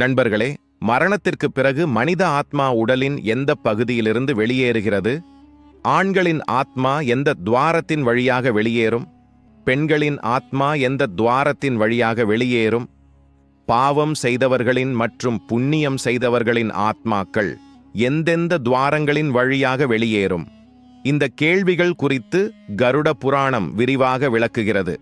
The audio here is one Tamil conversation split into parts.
நண்பர்களே மரணத்திற்கு பிறகு மனித ஆத்மா உடலின் எந்த பகுதியிலிருந்து வெளியேறுகிறது? ஆண்களின் ஆத்மா எந்த துவாரத்தின் வழியாக வெளியேறும்? பெண்களின் ஆத்மா எந்த துவாரத்தின் வழியாக வெளியேறும்? பாவம் செய்தவர்களின் மற்றும் புண்ணியம் செய்தவர்களின் ஆத்மாக்கள் எந்தெந்த துவாரங்களின் வழியாக வெளியேறும்? இந்த கேள்விகள் குறித்து கருட புராணம் விரிவாக விளக்குகிறது.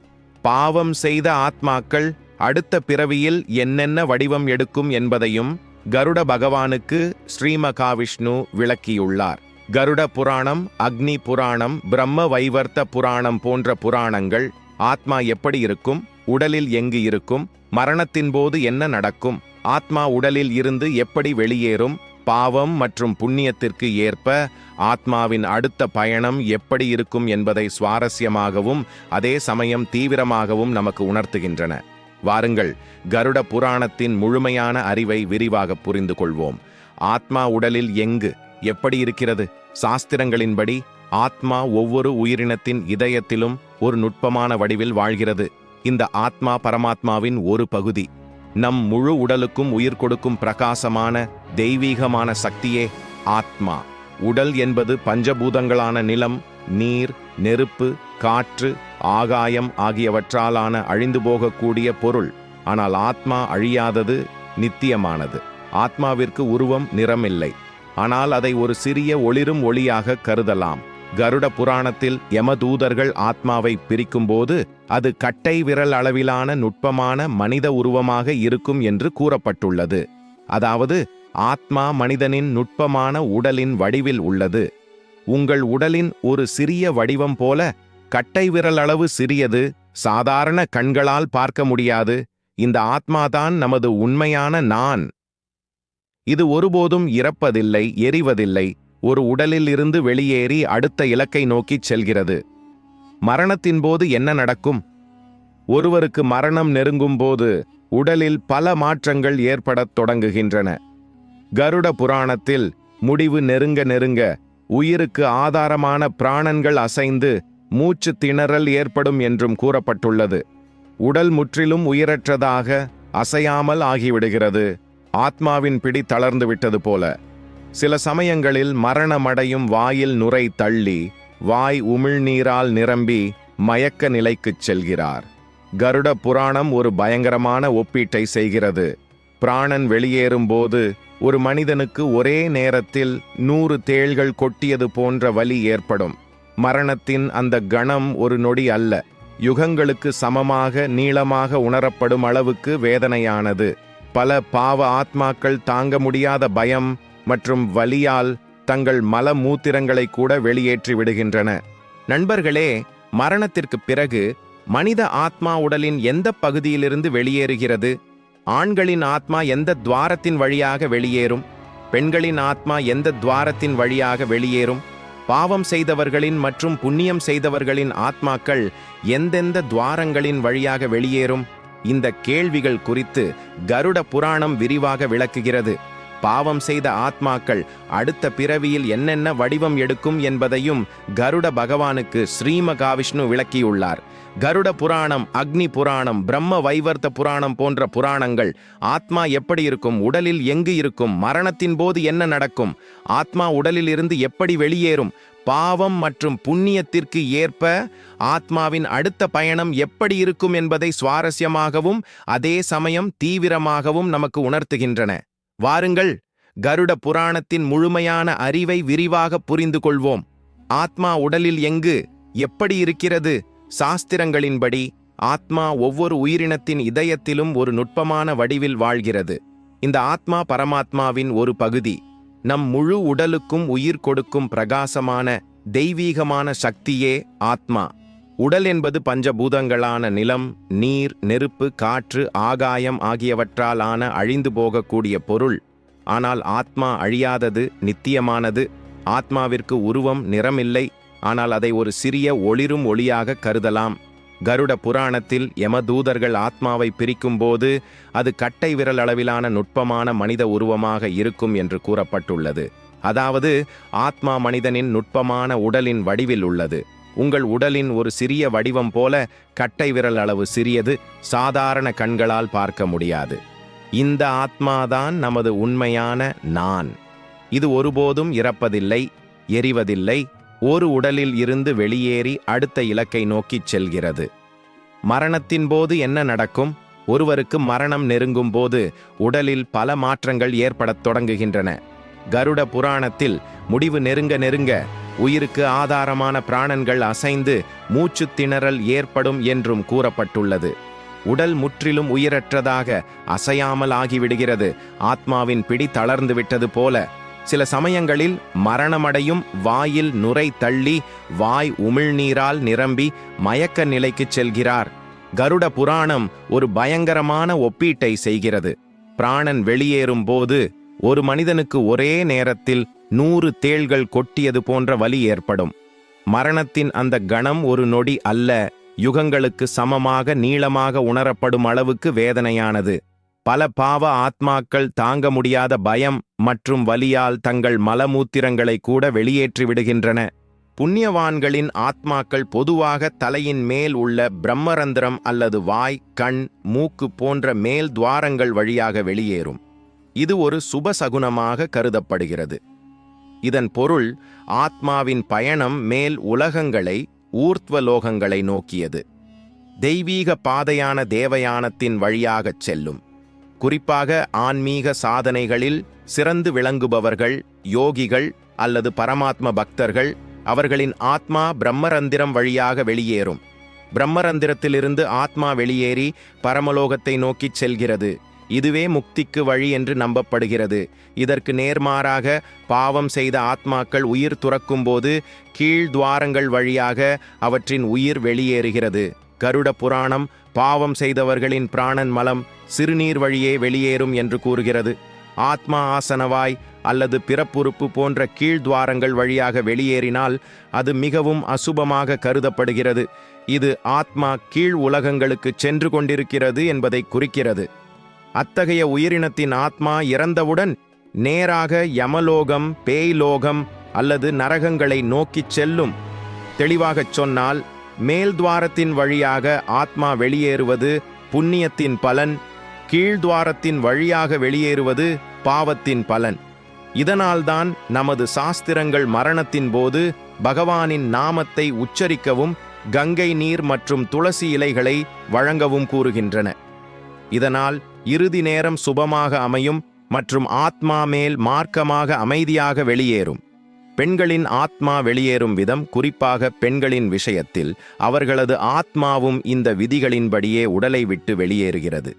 பாவம் செய்த ஆத்மாக்கள் அடுத்த பிறவியில் என்னென்ன வடிவம் எடுக்கும் என்பதையும் கருட பகவானுக்கு ஸ்ரீமகாவிஷ்ணு விளக்கியுள்ளார். கருட புராணம் அக்னி புராணம் பிரம்ம வைவர்த்த புராணம் போன்ற புராணங்கள் ஆத்மா எப்படி இருக்கும் உடலில் எங்கு இருக்கும் மரணத்தின் போது என்ன நடக்கும் ஆத்மா உடலில் இருந்து எப்படி வெளியேறும் பாவம் மற்றும் புண்ணியத்திற்கு ஏற்ப ஆத்மாவின் அடுத்த பயணம் எப்படி இருக்கும் என்பதை சுவாரஸ்யமாகவும் அதே சமயம் தீவிரமாகவும் நமக்கு உணர்த்துகின்றன. வாருங்கள் கருட புராணத்தின் முழுமையான அறிவை விரிவாக புரிந்து கொள்வோம் ஆத்மா உடலில் எங்கு எப்படி இருக்கிறது? சாஸ்திரங்களின்படி ஆத்மா ஒவ்வொரு உயிரினத்தின் இதயத்திலும் ஒரு நுட்பமான வடிவில் வாழ்கிறது. இந்த ஆத்மா பரமாத்மாவின் ஒரு பகுதி. நம் முழு உடலுக்கும் உயிர் கொடுக்கும் பிரகாசமான தெய்வீகமான சக்தியே ஆத்மா. உடல் என்பது பஞ்சபூதங்களான நிலம் நீர் நெருப்பு காற்று ஆகாயம் ஆகியவற்றாலான அழிந்து போகக்கூடிய பொருள். ஆனால் ஆத்மா அழியாதது நித்தியமானது. ஆத்மாவிற்கு உருவம் நிறமில்லை. ஆனால் அதை ஒரு சிறிய ஒளிரும் ஒளியாக கருதலாம். கருட புராணத்தில் யமதூதர்கள் ஆத்மாவை பிரிக்கும்போது அது கட்டை விரல் அளவிலான நுட்பமான மனித உருவமாக இருக்கும் என்று கூறப்பட்டுள்ளது. அதாவது ஆத்மா மனிதனின் நுட்பமான உடலின் வடிவில் உள்ளது. உங்கள் உடலின் ஒரு சிறிய வடிவம் போல கட்டை விரல் அளவு சிறியது சாதாரண கண்களால் பார்க்க முடியாது. இந்த ஆத்மாதான் நமது உண்மையான நான். இது ஒருபோதும் இறப்பதில்லை எரிவதில்லை. ஒரு உடலில் இருந்து வெளியேறி அடுத்த இலக்கை நோக்கிச் செல்கிறது. மரணத்தின் போது என்ன நடக்கும்? ஒருவருக்கு மரணம் நெருங்கும் போது உடலில் பல மாற்றங்கள் ஏற்படத் தொடங்குகின்றன. கருட புராணத்தில் முடிவு நெருங்க நெருங்க உயிருக்கு ஆதாரமான பிராணன்கள் அசைந்து மூச்சு திணறல் ஏற்படும் என்றும் கூறப்பட்டுள்ளது. உடல் முற்றிலும் உயிரற்றதாக அசையாமல் ஆகிவிடுகிறது. ஆத்மாவின் பிடி தளர்ந்து விட்டது போல. சில சமயங்களில் மரணமடையும் வாயில் நுரை தள்ளி வாய் உமிழ்நீரால் நிரம்பி மயக்க நிலைக்குச் செல்கிறார். கருட புராணம் ஒரு பயங்கரமான ஒப்பீட்டை செய்கிறது. பிராணன் வெளியேறும்போது ஒரு மனிதனுக்கு ஒரே நேரத்தில் நூறு தேள்கள் கொட்டியது போன்ற வலி ஏற்படும். மரணத்தின் அந்த கணம் ஒரு நொடி அல்ல. யுகங்களுக்கு சமமாக நீளமாக உணரப்படும் அளவுக்கு வேதனையானது. பல பாவ ஆத்மாக்கள் தாங்க முடியாத பயம் மற்றும் வலியால் தங்கள் மல மூத்திரங்களை கூட வெளியேற்றி விடுகின்றன. நண்பர்களே மரணத்திற்கு பிறகு மனித ஆத்மா உடலின் எந்த பகுதியிலிருந்து வெளியேறுகிறது? ஆண்களின் ஆத்மா எந்த துவாரத்தின் வழியாக வெளியேறும்? பெண்களின் ஆத்மா எந்த துவாரத்தின் வழியாக வெளியேறும்? பாவம் செய்தவர்களின் மற்றும் புண்ணியம் செய்தவர்களின் ஆத்மாக்கள் எந்தெந்த துவாரங்களின் வழியாக வெளியேறும்? இந்த கேள்விகள் குறித்து கருட புராணம் விரிவாக விளக்குகிறது. பாவம் செய்த ஆத்மாக்கள் அடுத்த பிறவியில் என்னென்ன வடிவம் எடுக்கும் என்பதையும் கருட பகவானுக்கு ஸ்ரீமகாவிஷ்ணு விளக்கியுள்ளார். கருட புராணம் அக்னி புராணம் பிரம்ம வைவர்த்த புராணம் போன்ற புராணங்கள் ஆத்மா எப்படி இருக்கும் உடலில் எங்கு இருக்கும் மரணத்தின் போது என்ன நடக்கும் ஆத்மா உடலில் இருந்து எப்படி வெளியேறும் பாவம் மற்றும் புண்ணியத்திற்கு ஏற்ப ஆத்மாவின் அடுத்த பயணம் எப்படி இருக்கும் என்பதை சுவாரஸ்யமாகவும் அதே சமயம் தீவிரமாகவும் நமக்கு உணர்த்துகின்றன. வாருங்கள் கருட புராணத்தின் முழுமையான அறிவை விரிவாக புரிந்து கொள்வோம் ஆத்மா உடலில் எங்கு எப்படி இருக்கிறது சாஸ்திரங்களின்படி ஆத்மா ஒவ்வொரு உயிரினத்தின் இதயத்திலும் ஒரு நுட்பமான வடிவில் வாழ்கிறது. இந்த ஆத்மா பரமாத்மாவின் ஒரு பகுதி. நம் முழு உடலுக்கும் உயிர் கொடுக்கும் பிரகாசமான தெய்வீகமான சக்தியே ஆத்மா. உடல் என்பது பஞ்சபூதங்களான நிலம் நீர் நெருப்பு காற்று ஆகாயம் ஆகியவற்றால் ஆன அழிந்து போகக்கூடிய பொருள். ஆனால் ஆத்மா அழியாதது நித்தியமானது. ஆத்மாவிற்கு உருவம் நிறமில்லை. ஆனால் அதை ஒரு சிறிய ஒளிரும் ஒளியாக கருதலாம். கருட புராணத்தில் யமதூதர்கள் ஆத்மாவை பிரிக்கும்போது அது கட்டை விரல் அளவிலான நுட்பமான மனித உருவமாக இருக்கும் என்று கூறப்பட்டுள்ளது. அதாவது ஆத்மா மனிதனின் நுட்பமான உடலின் வடிவில் உள்ளது. உங்கள் உடலின் ஒரு சிறிய வடிவம் போல கட்டை விரல் அளவு சிறியது சாதாரண கண்களால் பார்க்க முடியாது. இந்த ஆத்மாதான் நமது உண்மையான நான். இது ஒருபோதும் இறப்பதில்லை எரிவதில்லை ஒரு உடலில் இருந்து வெளியேறி அடுத்த இலக்கை நோக்கிச் செல்கிறது. மரணத்தின் போது என்ன நடக்கும்? ஒருவருக்கு மரணம் நெருங்கும் போது உடலில் பல மாற்றங்கள் ஏற்படத் தொடங்குகின்றன. கருட புராணத்தில் முடிவு நெருங்க நெருங்க உயிருக்கு ஆதாரமான பிராணன்கள் அசைந்து மூச்சுத் திணறல் ஏற்படும் என்றும் கூறப்பட்டுள்ளது. உடல் முற்றிலும் உயிரற்றதாக அசையாமல் ஆகிவிடுகிறது. ஆத்மாவின் பிடி தளர்ந்து விட்டது போல சில சமயங்களில் மரணமடையும் வாயில் நுரை தள்ளி வாய் உமிழ்நீரால் நிரம்பி மயக்க நிலைக்கு செல்கிறார். கருட புராணம் ஒரு பயங்கரமான ஒப்பீட்டை செய்கிறது. பிராணன் வெளியேறும் போது ஒரு மனிதனுக்கு ஒரே நேரத்தில் நூறு தேள்கள் கொட்டியது போன்ற வலி ஏற்படும். மரணத்தின் அந்த கணம் ஒரு நொடி அல்ல யுகங்களுக்கு சமமாக நீளமாக உணரப்படும் அளவுக்கு வேதனையானது. பல பாவ ஆத்மாக்கள் தாங்க முடியாத பயம் மற்றும் வலியால் தங்கள் மலமூத்திரங்களை கூட வெளியேற்றி விடுகின்றன. புண்ணியவான்களின் ஆத்மாக்கள் பொதுவாக தலையின் மேல் உள்ள பிரம்மரந்திரம் அல்லது வாய் கண் மூக்கு போன்ற மேல் துவாரங்கள் வழியாக வெளியேறும். இது ஒரு சுபசகுனமாக கருதப்படுகிறது. இதன் பொருள் ஆத்மாவின் பயணம் மேல் உலகங்களை ஊர்த்வலோகங்களை நோக்கியது. தெய்வீக பாதையான தேவயானத்தின் வழியாகச் செல்லும். குறிப்பாக ஆன்மீக சாதனைகளில் சிறந்து விளங்குபவர்கள் யோகிகள் அல்லது பரமாத்ம பக்தர்கள் அவர்களின் ஆத்மா பிரம்மரந்திரம் வழியாக வெளியேறும். பிரம்மரந்திரத்திலிருந்து ஆத்மா வெளியேறி பரமலோகத்தை நோக்கிச் செல்கிறது. இதுவே முக்திக்கு வழி என்று நம்பப்படுகிறது. இதற்கு நேர்மாறாக பாவம் செய்த ஆத்மாக்கள் உயிர் துறக்கும்போது கீழ் துவாரங்கள் வழியாக அவற்றின் உயிர் வெளியேறுகிறது. கருட புராணம் பாவம் செய்தவர்களின் பிராணன் மலம் சிறுநீர் வழியே வெளியேறும் என்று கூறுகிறது. ஆத்மா ஆசனவாய் அல்லது பிறப்புறுப்பு போன்ற கீழ்துவாரங்கள் வழியாக வெளியேறினால் அது மிகவும் அசுபமாக கருதப்படுகிறது. இது ஆத்மா கீழ் உலகங்களுக்கு சென்று கொண்டிருக்கிறது என்பதை குறிக்கிறது. அத்தகைய உயிரினத்தின் ஆத்மா இறந்தவுடன் நேராக யமலோகம் பேய்லோகம் அல்லது நரகங்களை நோக்கிச் செல்லும். தெளிவாகச் சொன்னால் மேல்துவாரத்தின் வழியாக ஆத்மா வெளியேறுவது புண்ணியத்தின் பலன் கீழ்துவாரத்தின் வழியாக வெளியேறுவது பாவத்தின் பலன். இதனால்தான் நமது சாஸ்திரங்கள் மரணத்தின் போது பகவானின் நாமத்தை உச்சரிக்கவும் கங்கை நீர் மற்றும் துளசி இலைகளை வழங்கவும் கூறுகின்றன. இதனால் இறுதி நேரம் சுபமாக அமையும் மற்றும் ஆத்மா மேல் மார்க்கமாக அமைதியாக வெளியேறும். பெண்களின் ஆத்மா வெளியேறும் விதம் குறிப்பாக பெண்களின் விஷயத்தில் அவர்களது ஆத்மாவும் இந்த விதிகளின்படியே உடலை விட்டு வெளியேறுகிறது.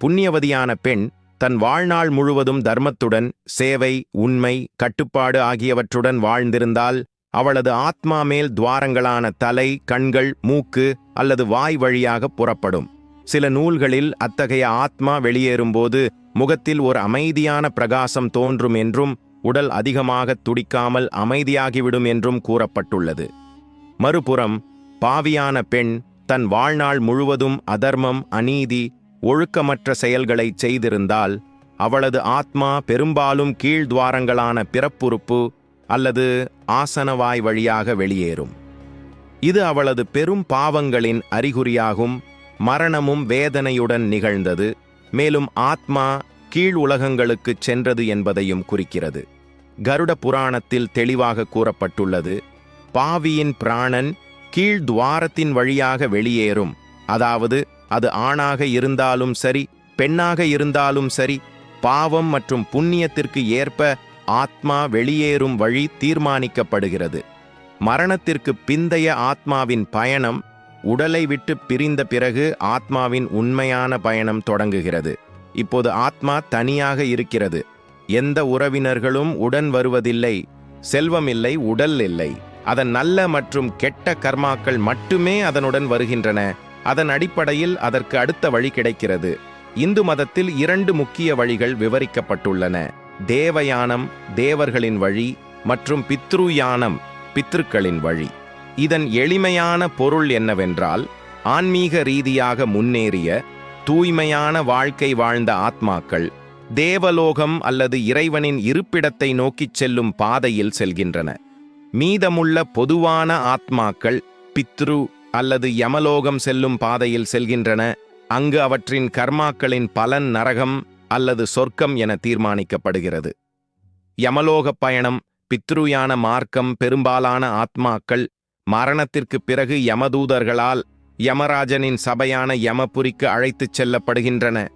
புண்ணியவதியான பெண் தன் வாழ்நாள் முழுவதும் தர்மத்துடன் சேவை உண்மை கட்டுப்பாடு ஆகியவற்றுடன் வாழ்ந்திருந்தால் அவளது ஆத்மா மேல் துவாரங்களான தலை கண்கள் மூக்கு அல்லது வாய் வழியாக புறப்படும். சில நூல்களில் அத்தகைய ஆத்மா வெளியேறும்போது முகத்தில் ஒரு அமைதியான பிரகாசம் தோன்றும் என்றும் உடல் அதிகமாக துடிக்காமல் அமைதியாகிவிடும் என்றும் கூறப்பட்டுள்ளது. மறுபுறம் பாவியான பெண் தன் வாழ்நாள் முழுவதும் அதர்மம் அநீதி ஒழுக்கமற்ற செயல்களை செய்திருந்தால் அவளது ஆத்மா பெரும்பாலும் கீழ்துவாரங்களான பிறப்புறுப்பு அல்லது ஆசனவாய் வழியாக வெளியேறும். இது அவளது பெரும் பாவங்களின் அறிகுறியாகும் மரணமும் வேதனையுடன் நிகழ்ந்தது மேலும் ஆத்மா கீழ் உலகங்களுக்குச் சென்றது என்பதையும் குறிக்கிறது. கருட புராணத்தில் தெளிவாக கூறப்பட்டுள்ளது பாவியின் பிராணன் கீழ் துவாரத்தின் வழியாக வெளியேறும் அதாவது அது ஆணாக இருந்தாலும் சரி பெண்ணாக இருந்தாலும் சரி பாவம் மற்றும் புண்ணியத்திற்கு ஏற்ப ஆத்மா வெளியேறும் வழி தீர்மானிக்கப்படுகிறது. மரணத்திற்கு பிந்தைய ஆத்மாவின் பயணம் உடலை விட்டு பிரிந்த பிறகு ஆத்மாவின் உண்மையான பயணம் தொடங்குகிறது. இப்போது ஆத்மா தனியாக இருக்கிறது. எந்த உறவினர்களும் உடன் வருவதில்லை செல்வம் இல்லை உடல் இல்லை. அதன் நல்ல மற்றும் கெட்ட கர்மாக்கள் மட்டுமே அதனுடன் வருகின்றன. அதன் அடிப்படையில் அதற்கு அடுத்த வழி கிடைக்கிறது. இந்து மதத்தில் இரண்டு முக்கிய வழிகள் விவரிக்கப்பட்டுள்ளன. தேவயானம் தேவர்களின் வழி மற்றும் பித்ருயானம் பித்ருக்களின் வழி. இதன் எளிமையான பொருள் என்னவென்றால் ஆன்மீக ரீதியாக முன்னேறிய தூய்மையான வாழ்க்கை வாழ்ந்த ஆத்மாக்கள் தேவலோகம் அல்லது இறைவனின் இருப்பிடத்தை நோக்கிச் செல்லும் பாதையில் செல்கின்றன. மீதமுள்ள பொதுவான ஆத்மாக்கள் பித்ரு அல்லது யமலோகம் செல்லும் பாதையில் செல்கின்றன. அங்கு அவற்றின் கர்மாக்களின் பலன் நரகம் அல்லது சொர்க்கம் என தீர்மானிக்கப்படுகிறது. யமலோகப் பயணம் பித்ருயான மார்க்கம் பெரும்பாலான ஆத்மாக்கள் மரணத்திற்குப் பிறகு யமதூதர்களால் யமராஜனின் சபையான யமபுரிக்கு அழைத்துச் செல்லப்படுகின்றன.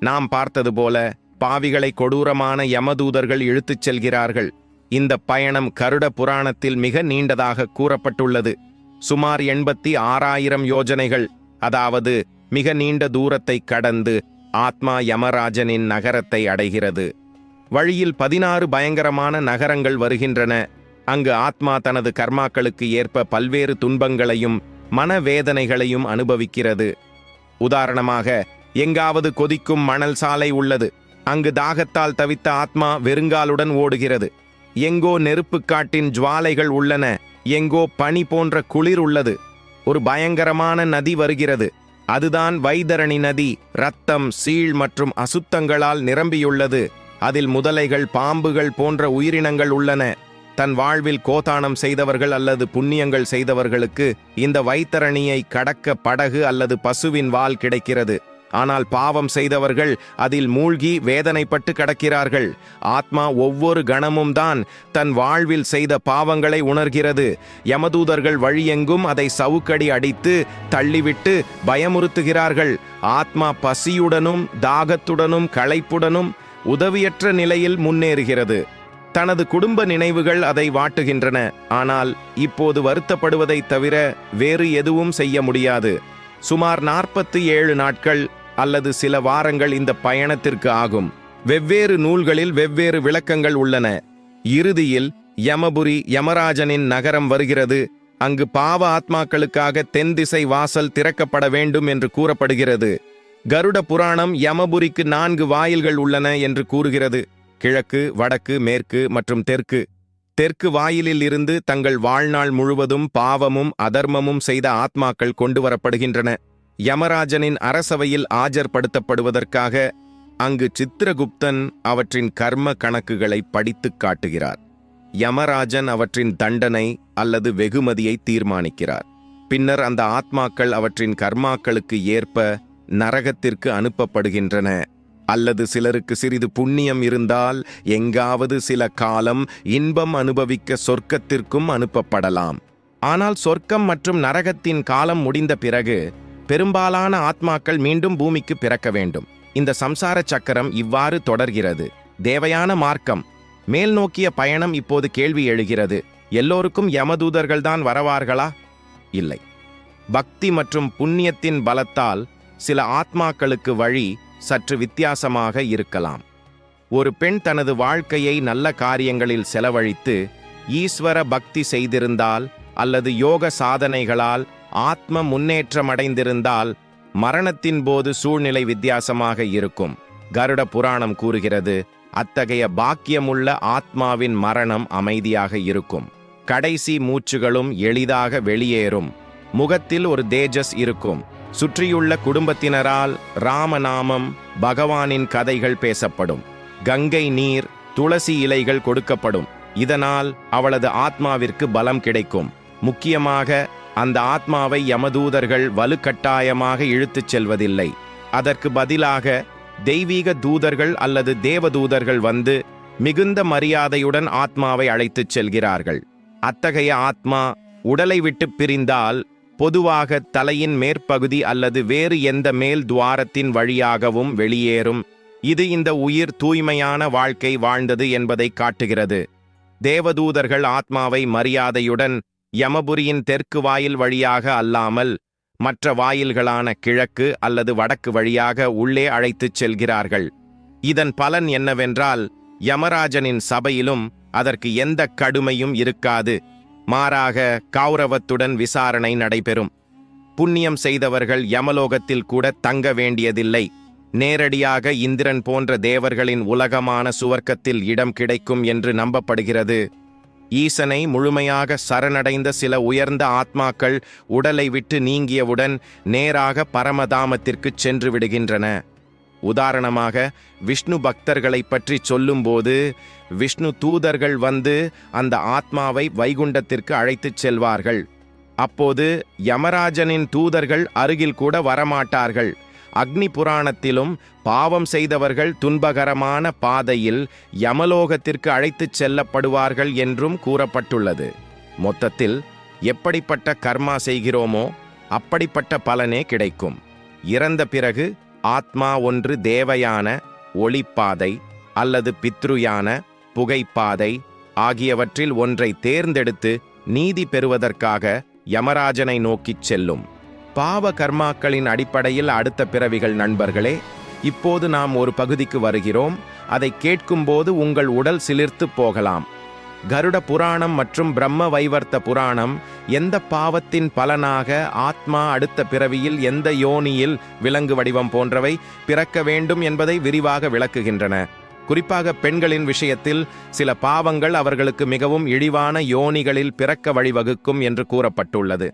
நாம் பார்த்தது போல பாவிகளை கொடூரமான யமதூதர்கள் இழுத்துச் செல்கிறார்கள். இந்த பயணம் கருட புராணத்தில் மிக நீண்டதாக கூறப்பட்டுள்ளது. சுமார் எண்பத்தி ஆறாயிரம் யோஜனைகள் அதாவது மிக நீண்ட தூரத்தை கடந்து ஆத்மா யமராஜனின் நகரத்தை அடைகிறது. வழியில் பதினாறு பயங்கரமான நகரங்கள் வருகின்றன. அங்கு ஆத்மா தனது கர்மாக்களுக்கு ஏற்ப பல்வேறு துன்பங்களையும் மனவேதனைகளையும் அனுபவிக்கிறது. உதாரணமாக எங்காவது கொதிக்கும் மணல் சாலை உள்ளது. அங்கு தாகத்தால் தவித்த ஆத்மா வெறுங்காலுடன் ஓடுகிறது. எங்கோ நெருப்பு காட்டின் ஜுவாலைகள் உள்ளன. எங்கோ பனி போன்ற குளிர் உள்ளது. ஒரு பயங்கரமான நதி வருகிறது. அதுதான் வைதரணி நதி. ரத்தம் சீழ் மற்றும் அசுத்தங்களால் நிரம்பியுள்ளது. அதில் முதலைகள் பாம்புகள் போன்ற உயிரினங்கள் உள்ளன. தன் வாழ்வில் கோதானம் செய்தவர்கள் அல்லது புண்ணியங்கள் செய்தவர்களுக்கு இந்த வைத்தரணியை கடக்க படகு அல்லது பசுவின் வால் கிடைக்கிறது. ஆனால் பாவம் செய்தவர்கள் அதில் மூழ்கி வேதனைப்பட்டு கடக்கிறார்கள். ஆத்மா ஒவ்வொரு கணமும் தான் தன் வாழ்வில் செய்த பாவங்களை உணர்கிறது. யமதூதர்கள் வழியெங்கும் அதை சவுக்கடி அடித்து தள்ளிவிட்டு பயமுறுத்துகிறார்கள். ஆத்மா பசியுடனும் தாகத்துடனும் களைப்புடனும் உதவியற்ற நிலையில் முன்னேறுகிறது. தனது குடும்ப நினைவுகள் அதை வாட்டுகின்றன. ஆனால் இப்போது வருத்தப்படுவதைத் தவிர வேறு எதுவும் செய்ய முடியாது. சுமார் நாற்பத்தி ஏழு நாட்கள் அல்லது சில வாரங்கள் இந்த பயணத்திற்கு ஆகும். வெவ்வேறு நூல்களில் வெவ்வேறு விளக்கங்கள் உள்ளன. இறுதியில் யமபுரி யமராஜனின் நகரம் வருகிறது. அங்கு பாவ ஆத்மாக்களுக்காக தென் திசை வாசல் திறக்கப்பட வேண்டும் என்று கூறப்படுகிறது. கருட புராணம் யமபுரிக்கு நான்கு வாயில்கள் உள்ளன என்று கூறுகிறது. கிழக்கு வடக்கு மேற்கு மற்றும் தெற்கு. தெற்கு வாயிலில் இருந்து தங்கள் வாழ்நாள் முழுவதும் பாவமும் அதர்மமும் செய்த ஆத்மாக்கள் கொண்டு வரப்படுகின்றன யமராஜனின் அரசவையில் ஆஜர்படுத்தப்படுவதற்காக அங்கு சித்திரகுப்தன் அவற்றின் கர்ம கணக்குகளை படித்துக் காட்டுகிறார். யமராஜன் அவற்றின் தண்டனை அல்லது வெகுமதியை தீர்மானிக்கிறார். பின்னர் அந்த ஆத்மாக்கள் அவற்றின் கர்மாக்களுக்கு ஏற்ப நரகத்திற்கு அனுப்பப்படுகின்றன. அல்லது சிலருக்கு சிறிது புண்ணியம் இருந்தால் எங்காவது சில காலம் இன்பம் அனுபவிக்க சொர்க்கத்திற்கும் அனுப்பப்படலாம். ஆனால் சொர்க்கம் மற்றும் நரகத்தின் காலம் முடிந்த பிறகு பெரும்பாலான ஆத்மாக்கள் மீண்டும் பூமிக்கு பிறக்க வேண்டும். இந்த சம்சார சக்கரம் இவ்வாறு தொடர்கிறது. தேவையான மார்க்கம். மேல் நோக்கிய பயணம் இப்போது கேள்வி எழுகிறது. எல்லோருக்கும் யமதூதர்கள்தான் வரவார்களா? இல்லை. பக்தி மற்றும் புண்ணியத்தின் பலத்தால் சில ஆத்மாக்களுக்கு வழி சற்று வித்தியாசமாக இருக்கலாம். ஒரு பெண் தனது வாழ்க்கையை நல்ல காரியங்களில் செலவழித்து ஈஸ்வர பக்தி செய்திருந்தால் அல்லது யோக சாதனைகளால் ஆத்ம முன்னேற்றமடைந்திருந்தால் மரணத்தின் போது சூழ்நிலை வித்தியாசமாக இருக்கும். கருட புராணம் கூறுகிறது அத்தகைய பாக்கியமுள்ள ஆத்மாவின் மரணம் அமைதியாக இருக்கும். கடைசி மூச்சுகளும் எளிதாக வெளியேறும். முகத்தில் ஒரு தேஜஸ் இருக்கும். சுற்றியுள்ள குடும்பத்தினரால் ராமநாமம் பகவானின் கதைகள் பேசப்படும். கங்கை நீர் துளசி இலைகள் கொடுக்கப்படும். இதனால் அவளது ஆத்மாவிற்கு பலம் கிடைக்கும். முக்கியமாக அந்த ஆத்மாவை யமதூதர்கள் வலுக்கட்டாயமாக இழுத்துச் செல்வதில்லை. அதற்கு பதிலாக தெய்வீக தூதர்கள் அல்லது தேவதூதர்கள் வந்து மிகுந்த மரியாதையுடன் ஆத்மாவை அழைத்துச் செல்கிறார்கள். அத்தகைய ஆத்மா உடலை விட்டு பிரிந்தால் பொதுவாக தலையின் மேற்பகுதி அல்லது வேறு எந்த மேல் துவாரத்தின் வழியாகவும் வெளியேறும். இது இந்த உயிர் தூய்மையான வாழ்க்கை வாழ்ந்தது என்பதை காட்டுகிறது. தேவதூதர்கள் ஆத்மாவை மரியாதையுடன் யமபுரியின் தெற்கு வாயில் வழியாக அல்லாமல் மற்ற வாயில்களான கிழக்கு அல்லது வடக்கு வழியாக உள்ளே அழைத்துச் செல்கிறார்கள். இதன் பலன் என்னவென்றால் யமராஜனின் சபையிலும் அதற்கு எந்த கடுமையும் இருக்காது. மாறாக கௌரவத்துடன் விசாரணை நடைபெறும். புண்ணியம் செய்தவர்கள் யமலோகத்தில் கூட தங்க வேண்டியதில்லை. நேரடியாக இந்திரன் போன்ற தேவர்களின் உலகமான சுவர்க்கத்தில் இடம் கிடைக்கும் என்று நம்பப்படுகிறது. ஈசனை முழுமையாக சரணடைந்த சில உயர்ந்த ஆத்மாக்கள் உடலை விட்டு நீங்கியவுடன் நேராக பரமதாமத்திற்குச் சென்று விடுகின்றன. உதாரணமாக விஷ்ணு பக்தர்களைப் பற்றி சொல்லும்போது விஷ்ணு தூதர்கள் வந்து அந்த ஆத்மாவை வைகுண்டத்திற்கு அழைத்துச் செல்வார்கள். அப்போது யமராஜனின் தூதர்கள் அருகில் கூட வரமாட்டார்கள். அக்னி புராணத்திலும் பாவம் செய்தவர்கள் துன்பகரமான பாதையில் யமலோகத்திற்கு அழைத்துச் செல்லப்படுவார்கள் என்றும் கூறப்பட்டுள்ளது. மொத்தத்தில் எப்படிப்பட்ட கர்மா செய்கிறோமோ அப்படிப்பட்ட பலனே கிடைக்கும். இறந்த பிறகு ஆத்மா ஒன்று தேவையான ஒளிப்பாதை அல்லது பித்ருயான புகைப்பாதை ஆகியவற்றில் ஒன்றை தேர்ந்தெடுத்து நீதி பெறுவதற்காக யமராஜனை நோக்கிச் செல்லும். பாவ கர்மாக்களின் அடிப்படையில் அடுத்த பிறவிகள் நண்பர்களே இப்போது நாம் ஒரு பகுதிக்கு வருகிறோம். அதை கேட்கும்போது உங்கள் உடல் சிலிர்த்து போகலாம். கருட புராணம் மற்றும் பிரம்ம வைவர்த்த புராணம் எந்த பாவத்தின் பலனாக ஆத்மா அடுத்த பிறவியில் எந்த யோனியில் விலங்கு வடிவம் போன்றவை பிறக்க வேண்டும் என்பதை விரிவாக விளக்குகின்றன. குறிப்பாக பெண்களின் விஷயத்தில் சில பாவங்கள் அவர்களுக்கு மிகவும் இழிவான யோனிகளில் பிறக்க வழிவகுக்கும் என்று கூறப்பட்டுள்ளது.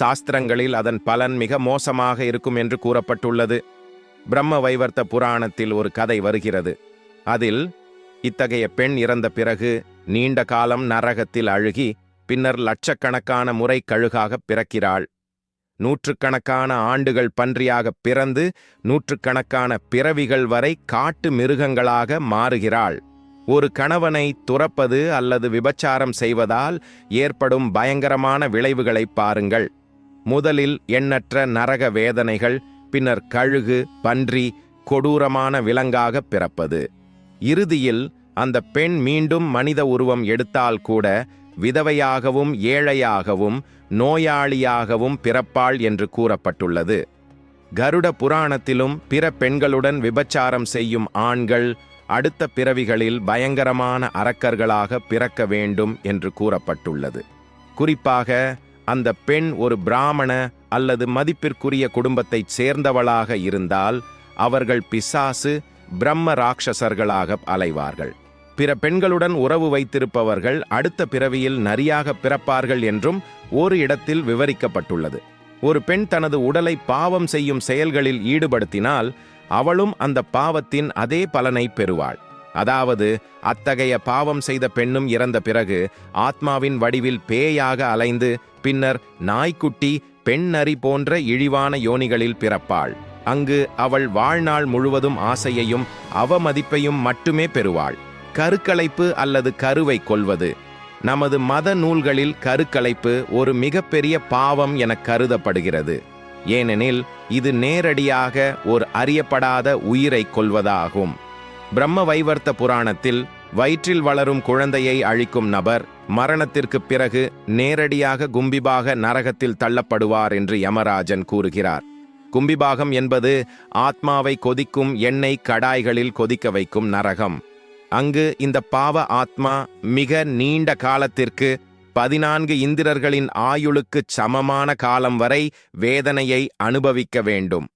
சாஸ்திரங்களில் அதன் பலன் மிக மோசமாக இருக்கும் என்று கூறப்பட்டுள்ளது. பிரம்ம வைவர்த்த புராணத்தில் ஒரு கதை வருகிறது. அதில் இத்தகைய பெண் இறந்த பிறகு நீண்ட காலம் நரகத்தில் அழுகி பின்னர் லட்சக்கணக்கான முறை கழுகாக பிறக்கிறாள். நூற்றுக்கணக்கான ஆண்டுகள் பன்றியாக பிறந்து நூற்றுக்கணக்கான பிறவிகள் வரை காட்டு மிருகங்களாக மாறுகிறாள். ஒரு கணவனை துறப்பது அல்லது விபச்சாரம் செய்வதால் ஏற்படும் பயங்கரமான விளைவுகளை பாருங்கள். முதலில் எண்ணற்ற நரக வேதனைகள் பின்னர் கழுகு பன்றி கொடூரமான விலங்காக பிறப்பது. இறுதியில் அந்த பெண் மீண்டும் மனித உருவம் எடுத்தால் கூட விதவையாகவும் ஏழையாகவும் நோயாளியாகவும் பிறப்பாள் என்று கூறப்பட்டுள்ளது. கருட புராணத்திலும் பிற பெண்களுடன் விபச்சாரம் செய்யும் ஆண்கள் அடுத்த பிறவிகளில் பயங்கரமான அரக்கர்களாக பிறக்க வேண்டும் என்று கூறப்பட்டுள்ளது. குறிப்பாக அந்த பெண் ஒரு பிராமண அல்லது மதிப்பிற்குரிய குடும்பத்தைச் சேர்ந்தவளாக இருந்தால் அவர்கள் பிசாசு பிரம்ம ராட்சசர்களாக அலைவார்கள். பிற பெண்களுடன் உறவு வைத்திருப்பவர்கள் அடுத்த பிறவியில் நரியாக பிறப்பார்கள் என்றும் ஒரு இடத்தில் விவரிக்கப்பட்டுள்ளது. ஒரு பெண் தனது உடலை பாவம் செய்யும் செயல்களில் ஈடுபடுத்தினால் அவளும் அந்த பாவத்தின் அதே பலனை பெறுவாள். அதாவது அத்தகைய பாவம் செய்த பெண்ணும் இறந்த பிறகு ஆத்மாவின் வடிவில் பேயாக அலைந்து பின்னர் நாய்க்குட்டி பெண் நரி போன்ற இழிவான யோனிகளில் பிறப்பாள். அங்கு அவள் வாழ்நாள் முழுவதும் ஆசையையும் அவமதிப்பையும் மட்டுமே பெறுவாள். கருக்கலைப்பு அல்லது கருவை கொள்வது. நமது மத நூல்களில் கருக்கலைப்பு ஒரு மிகப்பெரிய பாவம் என கருதப்படுகிறது. ஏனெனில் இது நேரடியாக ஒரு அறியப்படாத உயிரை கொள்வதாகும். பிரம்ம வைவர்த்த புராணத்தில் வயிற்றில் வளரும் குழந்தையை அழிக்கும் நபர் மரணத்திற்கு பிறகு நேரடியாக கும்பிபாக நரகத்தில் தள்ளப்படுவார் என்று யமராஜன் கூறுகிறார். கும்பிபாகம் என்பது ஆத்மாவை கொதிக்கும் எண்ணெய் கடாய்களில் கொதிக்க வைக்கும் நரகம். அங்கு இந்த பாவ ஆத்மா மிக நீண்ட காலத்திற்கு பதினான்கு இந்திரர்களின் ஆயுளுக்குச் சமமான காலம் வரை வேதனையை அனுபவிக்க வேண்டும்.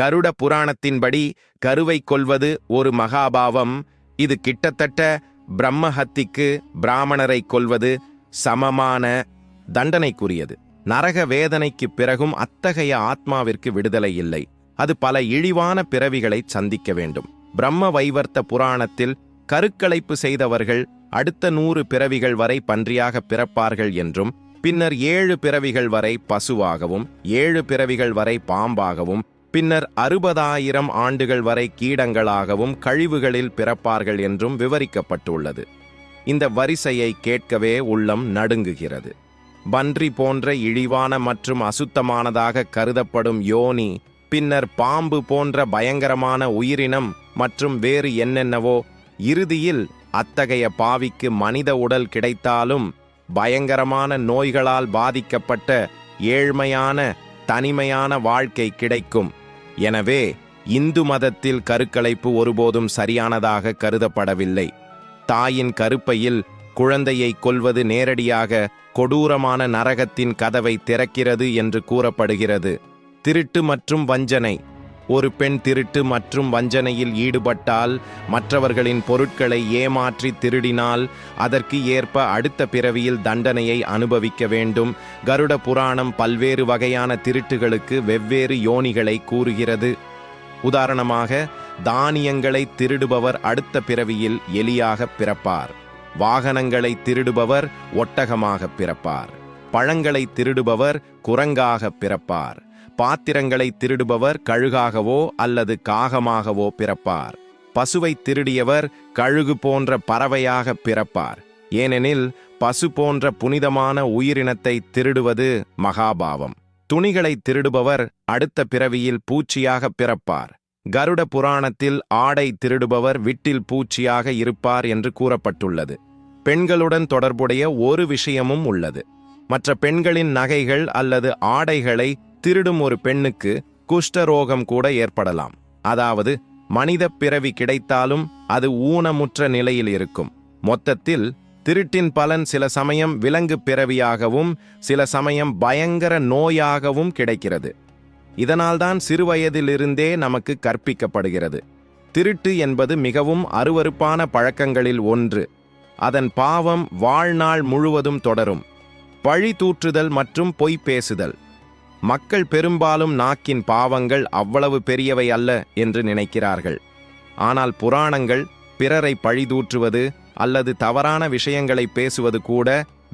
கருட புராணத்தின்படி கருவை கொல்வது ஒரு மகாபாவம். இது கிட்டத்தட்ட பிரம்மஹத்திக்கு பிராமணரை கொல்வது சமமான தண்டனைக்குரியது. நரக வேதனைக்கு பிறகும் அத்தகைய ஆத்மாவிற்கு விடுதலை இல்லை. அது பல இழிவான பிறவிகளை சந்திக்க வேண்டும். பிரம்ம வைவர்த்த புராணத்தில் கருக்கலைப்பு செய்தவர்கள் அடுத்த நூறு பிறவிகள் வரை பன்றியாக பிறப்பார்கள் என்றும் பின்னர் ஏழு பிறவிகள் வரை பசுவாகவும் ஏழு பிறவிகள் வரை பாம்பாகவும் பின்னர் அறுபதாயிரம் ஆண்டுகள் வரை கீடங்களாகவும் கழிவுகளில் பிறப்பார்கள் என்றும் விவரிக்கப்பட்டுள்ளது. இந்த வரிசையை கேட்கவே உள்ளம் நடுங்குகிறது. பன்றி போன்ற இழிவான மற்றும் அசுத்தமானதாக கருதப்படும் யோனி பின்னர் பாம்பு போன்ற பயங்கரமான உயிரினம் மற்றும் வேறு என்னென்னவோ இறுதியில் அத்தகைய பாவிக்கு மனித உடல் கிடைத்தாலும் பயங்கரமான நோய்களால் பாதிக்கப்பட்ட ஏழ்மையான தனிமையான வாழ்க்கை கிடைக்கும். எனவே இந்து மதத்தில் கருக்கலைப்பு ஒருபோதும் சரியானதாக கருதப்படவில்லை. தாயின் கருப்பையில் குழந்தையை கொல்வது நேரடியாக கொடூரமான நரகத்தின் கதவை திறக்கிறது என்று கூறப்படுகிறது. திருட்டு மற்றும் வஞ்சனை. ஒரு பெண் திருட்டு மற்றும் வஞ்சனையில் ஈடுபட்டால் மற்றவர்களின் பொருட்களை ஏமாற்றி திருடினால் அதற்கு ஏற்ப அடுத்த பிறவியில் தண்டனையை அனுபவிக்க வேண்டும். கருட புராணம் பல்வேறு வகையான திருட்டுகளுக்கு வெவ்வேறு யோனிகளை கூறுகிறது. உதாரணமாக தானியங்களை திருடுபவர் அடுத்த பிறவியில் எலியாக பிறப்பார். வாகனங்களை திருடுபவர் ஒட்டகமாக பிறப்பார். பழங்களை திருடுபவர் குரங்காக பிறப்பார். பாத்திரங்களை திருடுபவர் கழுகாகவோ அல்லது காகமாகவோ பிறப்பார். பசுவை திருடியவர் கழுகு போன்ற பறவையாக பிறப்பார். ஏனெனில் பசு போன்ற புனிதமான உயிரினத்தை திருடுவது மகாபாவம். துணிகளை திருடுபவர் அடுத்த பிறவியில் பூச்சியாக பிறப்பார். கருட புராணத்தில் ஆடை திருடுபவர் விட்டில் பூச்சியாக இருப்பார் என்று கூறப்பட்டுள்ளது. பெண்களுடன் தொடர்புடைய ஒரு விஷயமும் உள்ளது. மற்ற பெண்களின் நகைகள் அல்லது ஆடைகளை திருடும் ஒரு பெண்ணுக்கு குஷ்டரோகம் கூட ஏற்படலாம். அதாவது மனித பிறவி கிடைத்தாலும் அது ஊனமுற்ற நிலையில் இருக்கும். மொத்தத்தில் திருட்டின் பலன் சில சமயம் விலங்கு பிறவியாகவும் சில சமயம் பயங்கர நோயாகவும் கிடைக்கிறது. இதனால்தான் சிறுவயதிலிருந்தே நமக்கு கற்பிக்கப்படுகிறது. திருட்டு என்பது மிகவும் அருவருப்பான பழக்கங்களில் ஒன்று. அதன் பாவம் வாழ்நாள் முழுவதும் தொடரும். பழி தூற்றுதல் மற்றும் பொய் பேசுதல். மக்கள் பெரும்பாலும் நாக்கின் பாவங்கள் அவ்வளவு பெரியவை அல்ல என்று நினைக்கிறார்கள். ஆனால் புராணங்கள் பிறரை பழிதூற்றுவது அல்லது தவறான விஷயங்களை பேசுவது கூட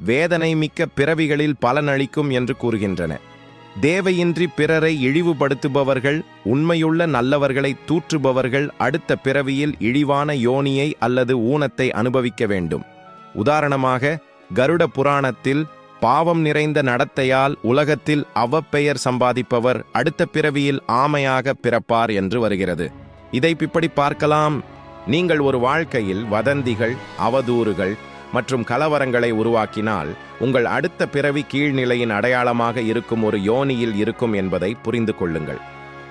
வேதனை மிக்க பிறவிகளில் பலனளிக்கும் என்று கூறுகின்றன. தேவையின்றி பிறரை இழிவுபடுத்துபவர்கள் உண்மையுள்ள நல்லவர்களை தூற்றுபவர்கள் அடுத்த பிறவியில் இழிவான யோனியை அல்லது ஊனத்தை அனுபவிக்க வேண்டும். உதாரணமாக கருட புராணத்தில் பாவம் நிறைந்த நடத்தையால் உலகத்தில் அவப்பெயர் சம்பாதிப்பவர் அடுத்த பிறவியில் ஆமையாக பிறப்பார் என்று வருகிறது. இதை இப்படி பார்க்கலாம். நீங்கள் ஒரு வாழ்க்கையில் வதந்திகள் அவதூறுகள் மற்றும் கலவரங்களை உருவாக்கினால் உங்கள் அடுத்த பிறவி கீழ்நிலையின் அடையாளமாக இருக்கும் ஒரு யோனியில் இருக்கும் என்பதை புரிந்து கொள்ளுங்கள்.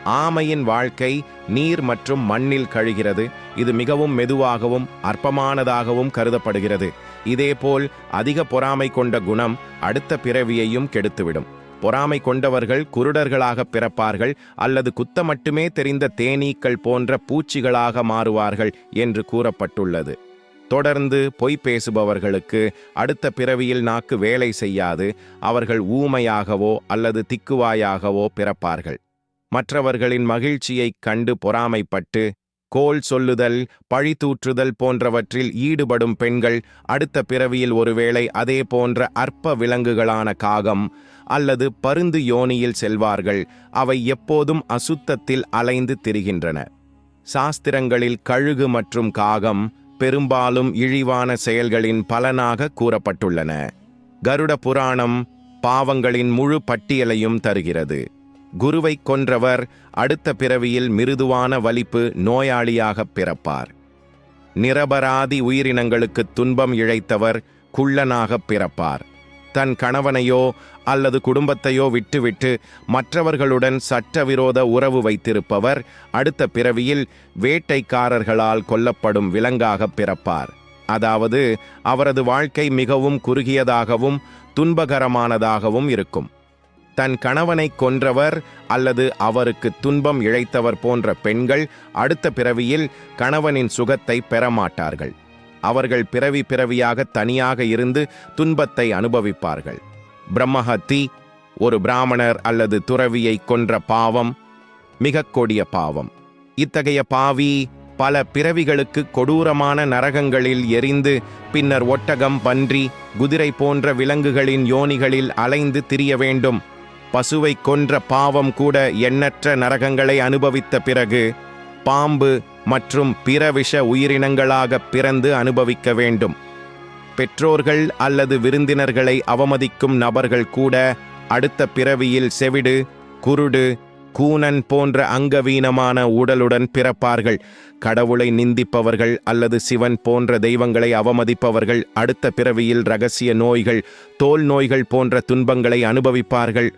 ஆமையின் வாழ்க்கை நீர் மற்றும் மண்ணில் கழிகிறது. இது மிகவும் மெதுவாகவும் அற்பமானதாகவும் கருதப்படுகிறது. இதேபோல் அதிக பொறாமை கொண்ட குணம் அடுத்த பிறவியையும் கெடுத்துவிடும். பொறாமை கொண்டவர்கள் குருடர்களாக பிறப்பார்கள் அல்லது குத்த மட்டுமே தெரிந்த தேனீக்கள் போன்ற பூச்சிகளாக மாறுவார்கள் என்று கூறப்பட்டுள்ளது. தொடர்ந்து பொய் பேசுபவர்களுக்கு அடுத்த பிறவியில் நாக்கு வேலை செய்யாது அவர்கள் ஊமையாகவோ அல்லது திக்குவாயாகவோ பிறப்பார்கள். மற்றவர்களின் மகிழ்ச்சியைக் கண்டு பொறாமைப்பட்டு கோல் சொல்லுதல் பழித்தூற்றுதல் போன்றவற்றில் ஈடுபடும் பெண்கள் அடுத்த பிறவியில் ஒருவேளை அதே போன்ற அற்ப விலங்குகளான காகம் அல்லது பருந்து யோனியில் செல்வார்கள். அவை எப்போதும் அசுத்தத்தில் அலைந்து திரிகின்றன. சாஸ்திரங்களில் கழுகு மற்றும் காகம் பெரும்பாலும் இழிவான செயல்களின் பலனாக கூறப்பட்டுள்ளன. கருட புராணம் பாவங்களின் முழு பட்டியலையும் தருகிறது. குருவை கொன்றவர் அடுத்த பிறவியில் மிருதுவான வலிப்பு நோயாளியாகப் பிறப்பார். நிரபராதி உயிரினங்களுக்கு துன்பம் இழைத்தவர் குள்ளனாகப் பிறப்பார். தன் கணவனையோ அல்லது குடும்பத்தையோ விட்டுவிட்டு மற்றவர்களுடன் சட்டவிரோத உறவு வைத்திருப்பவர் அடுத்த பிறவியில் வேட்டைக்காரர்களால் கொல்லப்படும் விலங்காக பிறப்பார். அதாவது அவரது வாழ்க்கை மிகவும் குறுகியதாகவும் துன்பகரமானதாகவும் இருக்கும். தன் கணவனை கொன்றவர் அல்லது அவருக்கு துன்பம் இழைத்தவர் போன்ற பெண்கள் அடுத்த பிறவியில் கணவனின் சுகத்தை பெறமாட்டார்கள். அவர்கள் பிறவி பிறவியாக தனியாக இருந்து துன்பத்தை அனுபவிப்பார்கள். பிரம்மஹத்தி ஒரு பிராமணர் அல்லது துறவியை கொன்ற பாவம் மிக கொடிய பாவம். இத்தகைய பாவி பல பிறவிகளுக்கு கொடூரமான நரகங்களில் எரிந்து பின்னர் ஒட்டகம் பன்றி குதிரை போன்ற விலங்குகளின் யோனிகளில் அலைந்து திரிய வேண்டும். பசுவை கொன்ற பாவம் கூட எண்ணற்ற நரகங்களை அனுபவித்த பிறகு பாம்பு மற்றும் பிற விஷ உயிரினங்களாக பிறந்து அனுபவிக்க வேண்டும். பெற்றோர்கள் அல்லது விருந்தினர்களை அவமதிக்கும் நபர்கள் கூட அடுத்த பிறவியில் செவிடு குருடு கூனன் போன்ற அங்கவீனமான உடலுடன் பிறப்பார்கள். கடவுளை நிந்திப்பவர்கள் அல்லது சிவன் போன்ற தெய்வங்களை அவமதிப்பவர்கள் அடுத்த பிறவியில் ரகசிய நோய்கள் தோல் நோய்கள் போன்ற துன்பங்களை அனுபவிப்பார்கள்.